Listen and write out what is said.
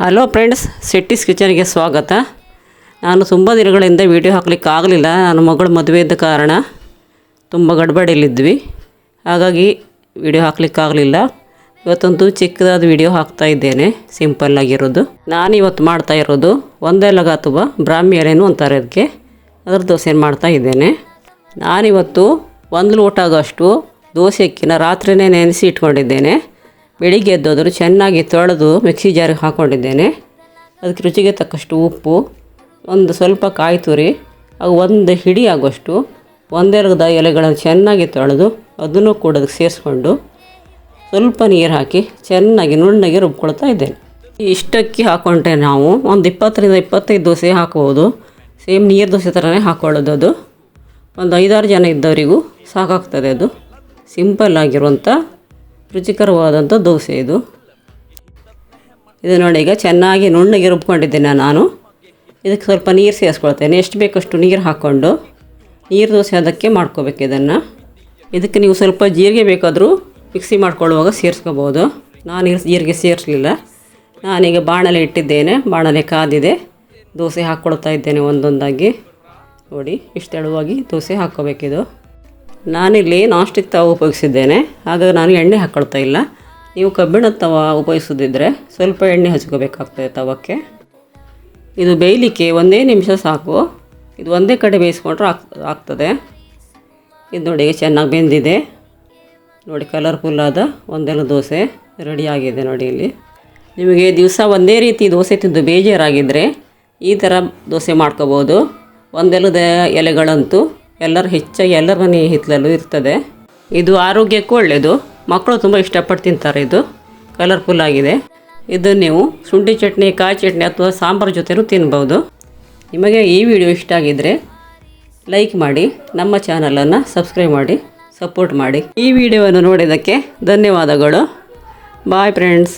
Hello friends ಸೆಟ್ಟಿಸ್ ಕಿಚನ್ಗೆ ಸ್ವಾಗತ. ನಾನು ತುಂಬ ದಿನಗಳಿಂದ ವೀಡಿಯೋ ಹಾಕ್ಲಿಕ್ಕೆ ಆಗಲಿಲ್ಲ ನನ್ನ ಮಗಳು ಮದುವೆ ಇದ್ದ ಕಾರಣ ತುಂಬ ಗಡ್ಬಡಿಯಲ್ಲಿದ್ವಿ. ಹಾಗಾಗಿ ವೀಡಿಯೋ ಹಾಕ್ಲಿಕ್ಕಾಗಲಿಲ್ಲ. ಇವತ್ತೊಂದು ಚಿಕ್ಕದಾದ ವೀಡಿಯೋ ಹಾಕ್ತಾ ಇದ್ದೇನೆ. ಸಿಂಪಲ್ ಆಗಿರೋದು. ನಾನು ಇವತ್ತು ಮಾಡ್ತಾ ಇರೋದು ಒಂದೇ ಲಗ ಅಥವಾ ಬ್ರಾಹ್ಮಿ ಎಲೆನೂ ಅಂತಾರೆ ಅದಕ್ಕೆ. ಅದ್ರ ದೋಸೆ ಮಾಡ್ತಾ ಇದ್ದೇನೆ. ನಾನಿವತ್ತು ಒಂದು ಲೋಟ ಆಗೋಷ್ಟು ದೋಸೆ ಅಕ್ಕಿನ ರಾತ್ರಿನೇ ನೆನೆಸಿ ಇಟ್ಕೊಂಡಿದ್ದೇನೆ. ಬೆಳಿಗ್ಗೆ ಎದ್ದೋದ್ರು ಚೆನ್ನಾಗಿ ತೊಳೆದು ಮಿಕ್ಸಿ ಜಾರಿಗೆ ಹಾಕ್ಕೊಂಡಿದ್ದೇನೆ ಅದಕ್ಕೆ ರುಚಿಗೆ ತಕ್ಕಷ್ಟು ಉಪ್ಪು, ಒಂದು ಸ್ವಲ್ಪ ಕಾಯಿ ತುರಿ ಅವು ಒಂದು ಹಿಡಿ ಆಗೋಷ್ಟು ಒಂದೆರಡು ಎಲೆಗಳನ್ನು ಚೆನ್ನಾಗಿ ತೊಳೆದು ಅದನ್ನು ಕೂಡ ಅದಕ್ಕೆ ಸೇರಿಸ್ಕೊಂಡು ಸ್ವಲ್ಪ ನೀರು ಹಾಕಿ ಚೆನ್ನಾಗಿ ನುಣ್ಣಗೆ ರುಬ್ಕೊಳ್ತಾ ಇದ್ದೇನೆ. ಇಷ್ಟಕ್ಕೆ ಹಾಕ್ಕೊಂಡ್ರೆ ನಾವು ಒಂದು ಇಪ್ಪತ್ತರಿಂದ ಇಪ್ಪತ್ತೈದು ದೋಸೆ ಹಾಕ್ಬೋದು. ಸೇಮ್ ನೀರು ದೋಸೆ ಥರನೇ ಹಾಕ್ಕೊಳ್ಳೋದು ಅದು. ಒಂದು ಐದಾರು ಜನ ಇದ್ದವರಿಗೂ ಸಾಕಾಗ್ತದೆ ಅದು. ಸಿಂಪಲ್ ಆಗಿರುವಂಥ ರುಚಿಕರವಾದಂಥ ದೋಸೆ ಇದು. ಇದು ನೋಡಿ, ಈಗ ಚೆನ್ನಾಗಿ ನುಣ್ಣಗೆ ರುಬ್ಕೊಂಡಿದ್ದೇನೆ ನಾನು. ಇದಕ್ಕೆ ಸ್ವಲ್ಪ ನೀರು ಸೇರಿಸ್ಕೊಳ್ತೇನೆ. ಎಷ್ಟು ಬೇಕಷ್ಟು ನೀರು ಹಾಕ್ಕೊಂಡು ನೀರು ದೋಸೆ ಅದಕ್ಕೆ ಮಾಡ್ಕೋಬೇಕು ಇದನ್ನು. ಇದಕ್ಕೆ ನೀವು ಸ್ವಲ್ಪ ಜೀರಿಗೆ ಬೇಕಾದರೂ ಮಿಕ್ಸಿ ಮಾಡ್ಕೊಳ್ಳುವಾಗ ಸೇರಿಸ್ಕೋಬೋದು. ನಾನು ಜೀರಿಗೆ ಸೇರಿಸಲಿಲ್ಲ. ನಾನೀಗ ಬಾಣಲೆ ಇಟ್ಟಿದ್ದೇನೆ. ಬಾಣಲೆ ಕಾದಿದೆ. ದೋಸೆ ಹಾಕ್ಕೊಳ್ತಾ ಇದ್ದೇನೆ ಒಂದೊಂದಾಗಿ. ನೋಡಿ, ಇಷ್ಟು ತೆಳುವಾಗಿ ದೋಸೆ ಹಾಕ್ಕೋಬೇಕಿದು. ನಾನಿಲ್ಲಿ ನಾಷ್ಟಿಕ್ ತವ ಉಪಯೋಗಿಸಿದ್ದೇನೆ. ಅದು ನಾನು ಎಣ್ಣೆ ಹಾಕ್ಕೊಳ್ತಾ ಇಲ್ಲ. ನೀವು ಕಬ್ಬಿಣದ ತವ ಉಪಯೋಗಿಸೋದಿದ್ದರೆ ಸ್ವಲ್ಪ ಎಣ್ಣೆ ಹಚ್ಕೋಬೇಕಾಗ್ತದೆ ತವಕ್ಕೆ. ಇದು ಬೇಯಲಿಕ್ಕೆ ಒಂದೇ ನಿಮಿಷ ಸಾಕು. ಇದು ಒಂದೇ ಕಡೆ ಬೇಯಿಸ್ಕೊಂಡ್ರೆ ಆಗ್, ಆಗ್ತದೆ. ಇದು ನೋಡಿ ಚೆನ್ನಾಗಿ ಬೆಂದಿದೆ. ನೋಡಿ ಕಲರ್ಫುಲ್ ಆದ ಒಂದೆಲ್ಲ ದೋಸೆ ರೆಡಿ ಆಗಿದೆ ನೋಡಿ ಇಲ್ಲಿ. ನಿಮಗೆ ದಿವಸ ಒಂದೇ ರೀತಿ ದೋಸೆ ತಿಂದು ಬೇಜಾರಾಗಿದ್ದರೆ ಈ ಥರ ದೋಸೆ ಮಾಡ್ಕೋಬೋದು. ಒಂದೆಲ್ಲದ ಎಲೆಗಳಂತೂ ಎಲ್ಲರೂ ಹೆಚ್ಚಾಗಿ ಎಲ್ಲರ ಮನೆ ಹಿತ್ತಲಲ್ಲೂ ಇರ್ತದೆ. ಇದು ಆರೋಗ್ಯಕ್ಕೂ ಒಳ್ಳೆಯದು ಮಕ್ಕಳು ತುಂಬ ಇಷ್ಟಪಟ್ಟು ತಿಂತಾರೆ ಇದು. ಕಲರ್ಫುಲ್ ಆಗಿದೆ. ಇದು ನೀವು ಶುಂಠಿ ಚಟ್ನಿ, ಕಾಯಿ ಚಟ್ನಿ ಅಥವಾ ಸಾಂಬಾರು ಜೊತೆನೂ ತಿನ್ಬೋದು. ನಿಮಗೆ ಈ ವಿಡಿಯೋ ಇಷ್ಟ ಆಗಿದ್ದರೆ ಲೈಕ್ ಮಾಡಿ, ನಮ್ಮ ಚಾನಲನ್ನು ಸಬ್ಸ್ಕ್ರೈಬ್ ಮಾಡಿ ಸಪೋರ್ಟ್ ಮಾಡಿ. ಈ ವಿಡಿಯೋವನ್ನು ನೋಡಿದ್ದಕ್ಕೆ ಧನ್ಯವಾದಗಳು. Bye friends